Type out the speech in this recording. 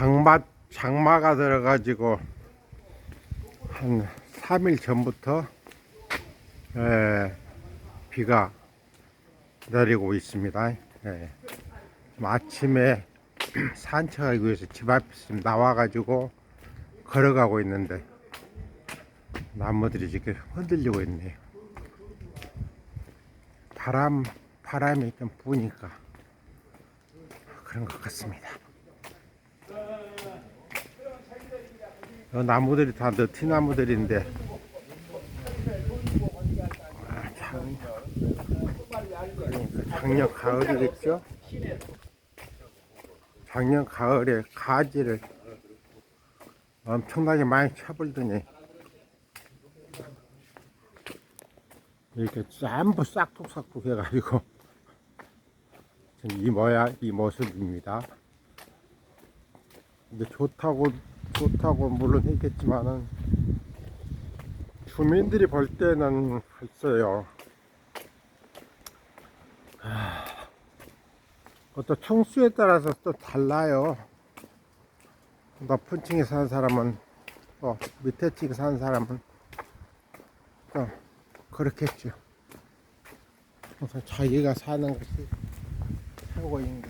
장마 장마가 들어가지고 한 3일 전부터 예, 비가 내리고 있습니다. 예. 좀 아침에 산책하기 위해서 집 앞에서 좀 나와가지고 걸어가고 있는데 나무들이 지금 흔들리고 있네요. 바람 바람이 좀 부니까 그런 것 같습니다. 나무들이 다 너티 나무들인데 아, 참 그러니까 작년 가을이겠죠? 작년 가을에 가지를 엄청나게 많이 쳐불더니 이렇게 전부 싹둑싹둑 해가지고 이 모야 이 모습입니다. 근데 좋다고 좋다고 물론 했겠지만은 주민들이 볼 때는 글쎄요. 하, 그것도 청수에 따라서 또 달라요. 높은 층에 사는 사람은 또 밑에 층에 사는 사람은 또 그렇겠죠. 그래서 자기가 사는 것이 최고인가